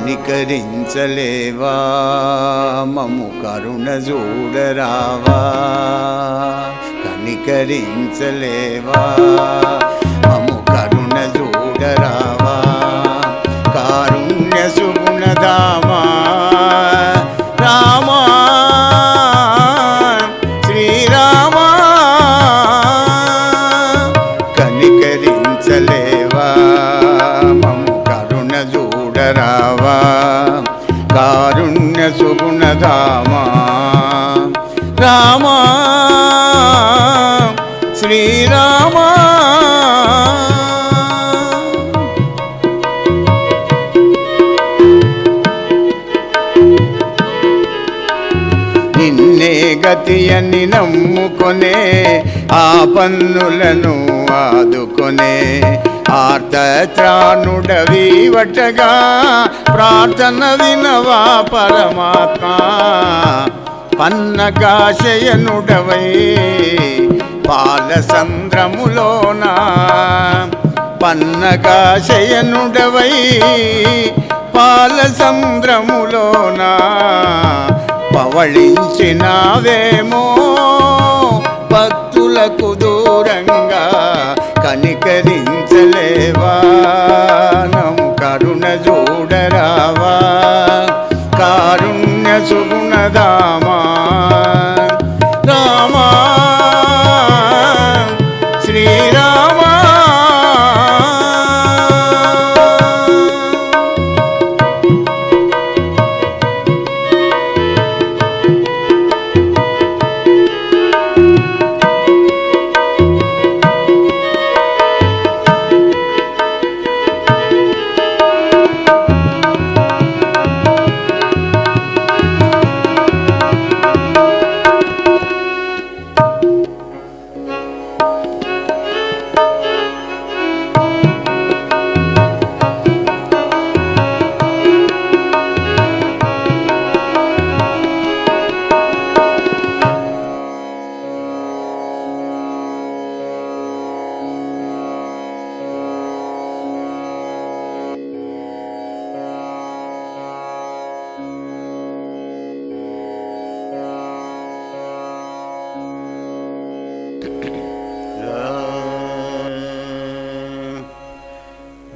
కనికరించలేవా? మము కరుణ చూడరావా? కనికరించలేవా? గతి అని నమ్ముకొనే ఆ పన్నులను ఆదుకొనే. ఆర్తత్రాణుడవీవటగా ప్రార్థన వినవా పరమాత్మ. పన్నగాశయనుడవై పాలసంద్రములోన పన్నగాశయనుడవై పాలసంద్రములోన పవళించినావేమో భక్తులకు దూరంగా కనికరించలేవా? నము కరుణ చూడరావా? కారుణ్య సుగుణదామా రామా? శ్రీరామా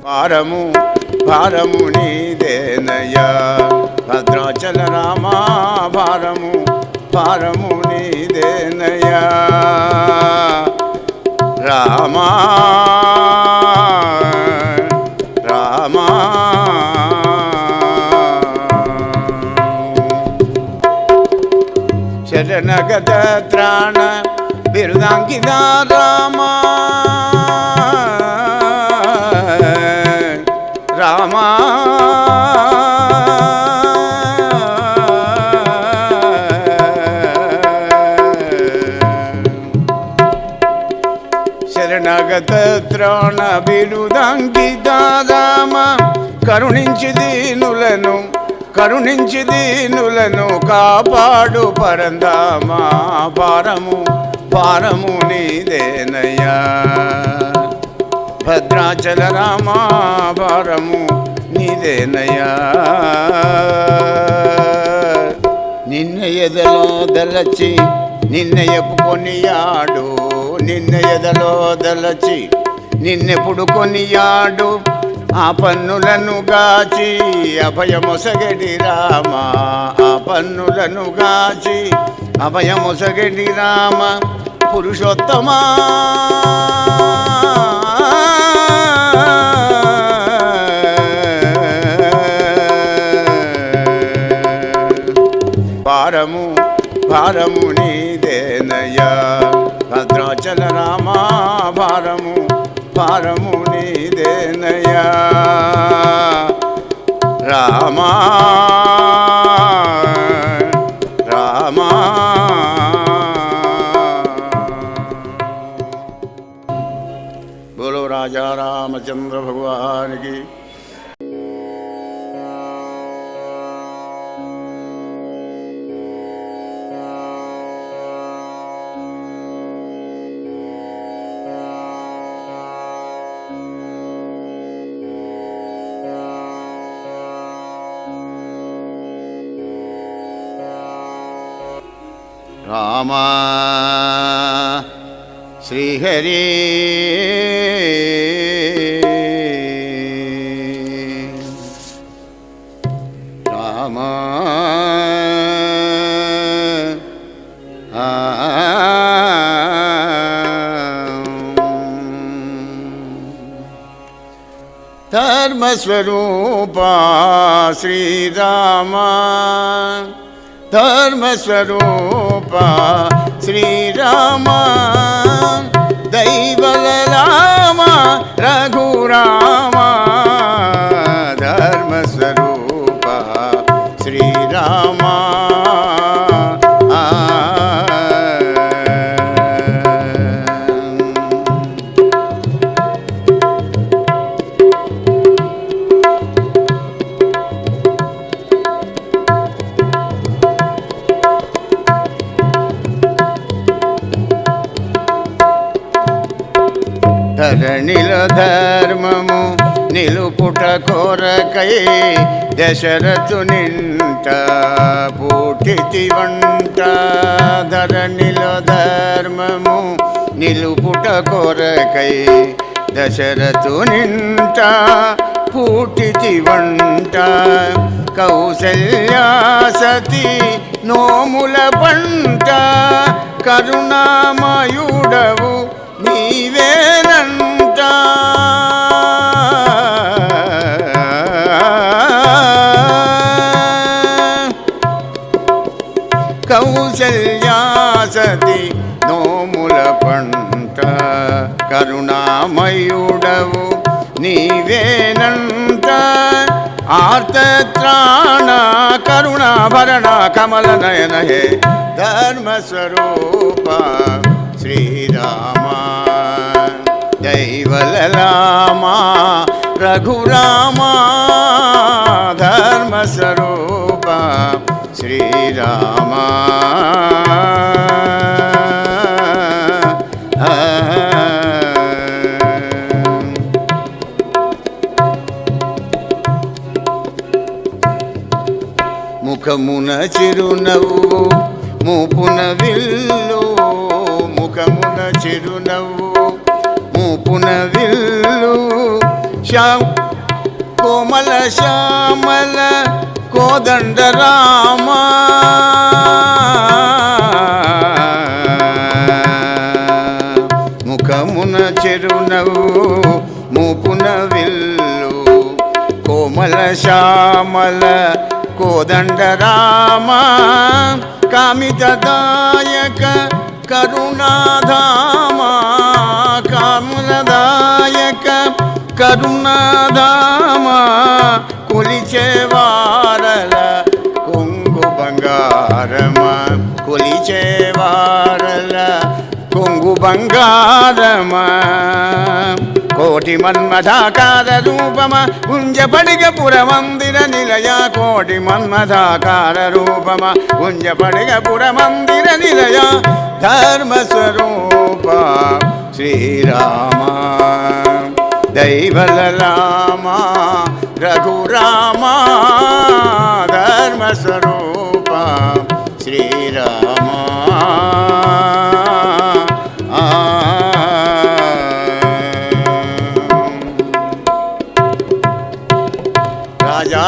భారము భారము నీదేనయ్యా భద్రాచల రామా భారము భారము నీదేనయ్యా రామా రామా శరణగత త్రాణ బిరుదాంకిత త్రాణ బిరుదాంకిత కరుణించి దీనులను కరుణించి దీనులను కాపాడు పరందామా భారము భారము నీదేనయ్యా. భద్రాచల రామా భారము నీదేనయ్యా. నిన్న ఎదలో దలచి నిన్న ఎప్పుకొనియాడు నిన్న ఎదలో దలచి నిన్నెప్పుడు కొనియాడు? ఆ పన్నులను గాచి అభయమొసగడి రామ ఆ పన్నులను గాచి అభయమొసగడి రామ పురుషోత్తమా? భారము భారము భారము నీదేనయ్యా. రామా రామా. బోలో రాజా రామచంద్ర భగవానికి శ్రీహరి రామా ధర్మస్వరూపా శ్రీరామ ధర్మస్వరూప శ్రీరామ ధరణిలో ధర్మము నిలుపుట కోరకై దశరథు నింట పూటితి వంట ధరణిలో ధర్మము నిలుపుట కోరకై దశరథు నింట పూటితి వంట కౌసల్యాసతి నోముల పంట కరుణామ నీవేనంట. ఆర్తత్రాణ కరుణాభరణ కమల నయన హే ధర్మస్వరూప శ్రీరామ. దైవలలామా రఘురామ ధర్మస్వరూప శ్రీరామ. ముఖమున చిరునవ్వు మూపున విల్లు. ముఖమున చిరునవ్వు మూపున విల్లు. శ్యా కోమల శ్యామల కోదండ రామ ముఖమున చెరునవ్వు మూపున విల్లు. కోమల శ్యామల కోదండ రామ కామితదాయక కరుణాధామ కాములదాయక కరుణాధామ కొలిచేవారల కొంగు బంగారమ కొలిచేవారల కొంగు బంగారమ కోటి మన్మథాకార రూపమ గుంజపడిగ పురమందిర నిలయ కోటి మన్మథాకార రూపమ గుంజపడిగ పురమందిర నిలయ ధర్మస్వరూప శ్రీరామ దైవలలామ రఘురామ ధర్మస్వరూప శ్రీరామ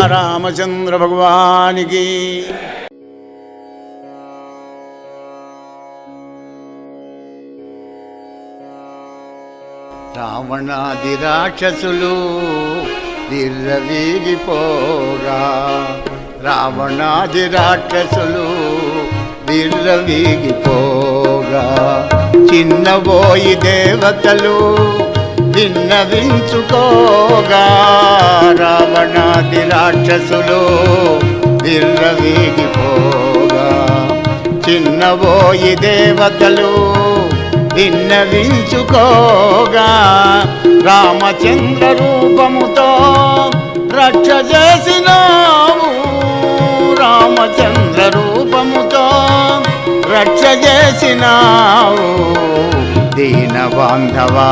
రామచంద్ర భగవానికి. రావణాది రాక్షసులు విర్రవీగిపోగా రావణాది రాక్షసులు విర్రవీగిపోగా చిన్నబోయి దేవతలు విన్నవించుకోగా రావణాది రాక్షసులు విర్రవీగిపోగా. చిన్నబోయి దేవతలు విన్నవించుకోగా రామచంద్ర రూపముతో రక్ష చేసినా రామచంద్ర రూపముతో రక్ష చేసినావు దీన బాంధవా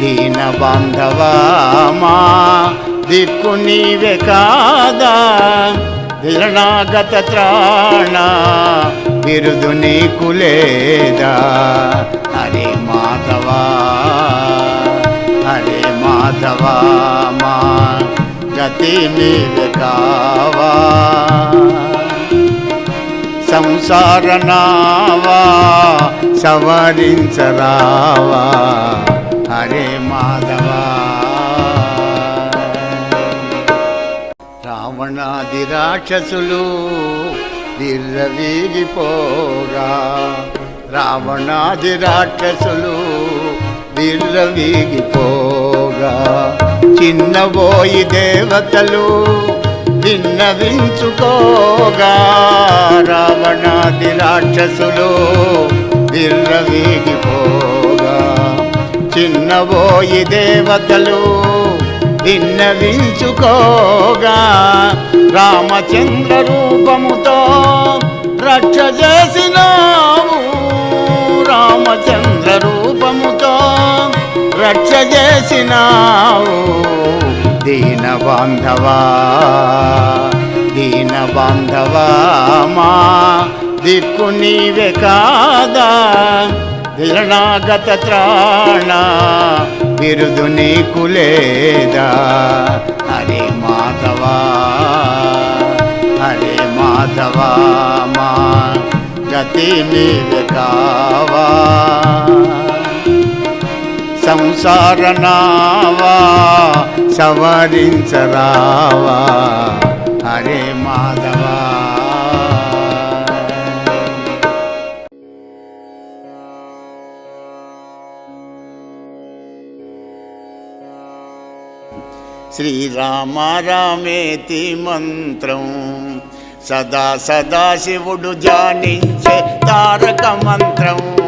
దీన బాంధవా మా దిక్కు నీవే కాదా. విరణాగత త్రాణ బిరుదు నీకు లేదా. హరే మాధవా హరే మాధవా మా. గతి నీవే కావా సంసార నావా సవరించరావా? హరే మాధవా. రావణాది రాక్షసులు విర్రవీగిపోగా రావణాది రాక్షసులు విర్రవీగిపోగా చిన్నబోయి దేవతలు విన్నవించుకోగా. రావణాది రాక్షసులు విర్రవీగిపోగా. చిన్నబోయి దేవతలు విన్నవించుకోగా. రామచంద్ర రూపముతో రక్ష చేసి రక్ష చేసినావు. దీన బాంధవా దీన బాంధవా మా దిక్కు నీవే కాదా? దిరణాగత త్రాణ బిరుదు నీకు లేదా? హరే మాధవా హరే మాధవా మా గతి నీవే కావా? సంసార నావా సవరించరావా. హరే మాధవా. శ్రీరామ రామేతి మంత్రం సదా సదాశివుడు జానించే తారక మంత్రం.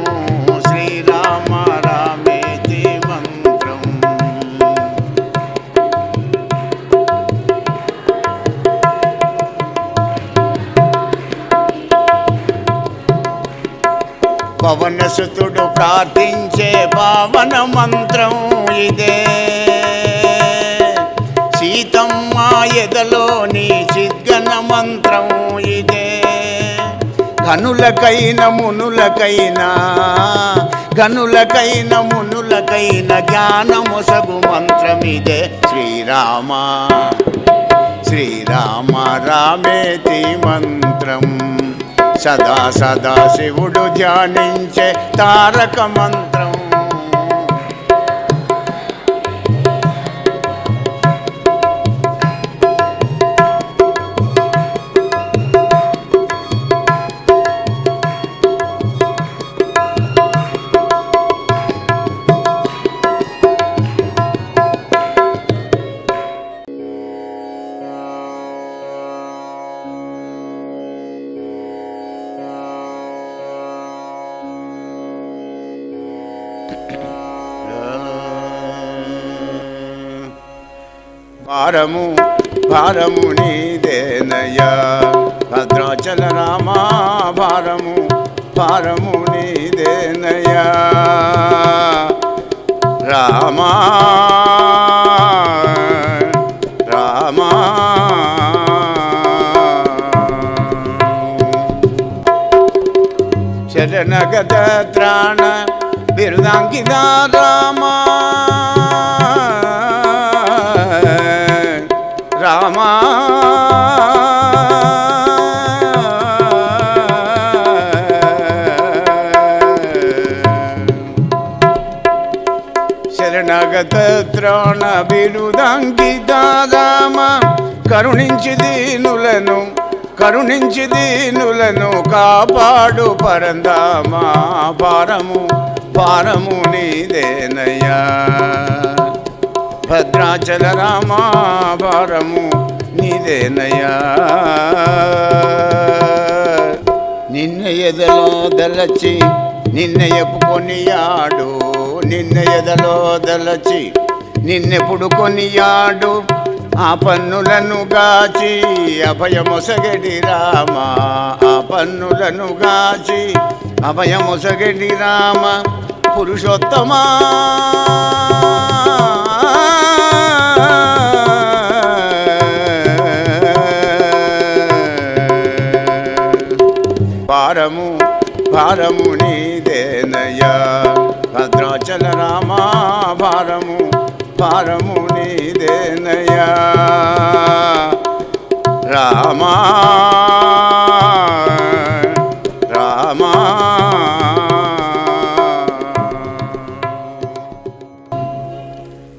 పవనసుతుడు ప్రార్థించే పావన మంత్రం ఇదే. సీతమ్మ ఎదలోని చిద్గన మంత్రం ఇదే. ఘనులకైన మునులకైనా ఘనులకైన మునులకైన జ్ఞానమొసగు మంత్రమిదే శ్రీరామ శ్రీరామ రామేతి మంత్రం. సదా సదా శివుడు ధ్యానించే తారక మంత్రం. భారము భారము నీదేనయ్యా. భద్రాచల రామా భారము భారము నీదేనయ్యా. రామా రామా. శరణగత త్రాణ బిరుదాంకిత శరణగత త్రాణ బిరుదాంకిత కరుణించి దీనులను కరుణించి దీనులను కాపాడు పరందామా పారము పారము నీదేనయ్యా. భద్రాచల రామా భారము నీదేనయ్యా. నిన్న ఎదలో దలచి నిన్న ఎప్పుకొనియాడు నిన్న ఎదలో దలచి నిన్నెప్పుడు కొనియాడు? ఆ పన్నులను గాచి అభయమొసగడి రామ. ఆ పన్నులను గాచి అభయమొసగడి రామ. పురుషోత్తమా? భారము భారము నీదేనయ్యా భద్రాచల రామా భారము పరముని దేనయా రామా రామా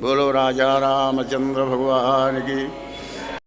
బోలో రాజా రామచంద్ర భగవానికి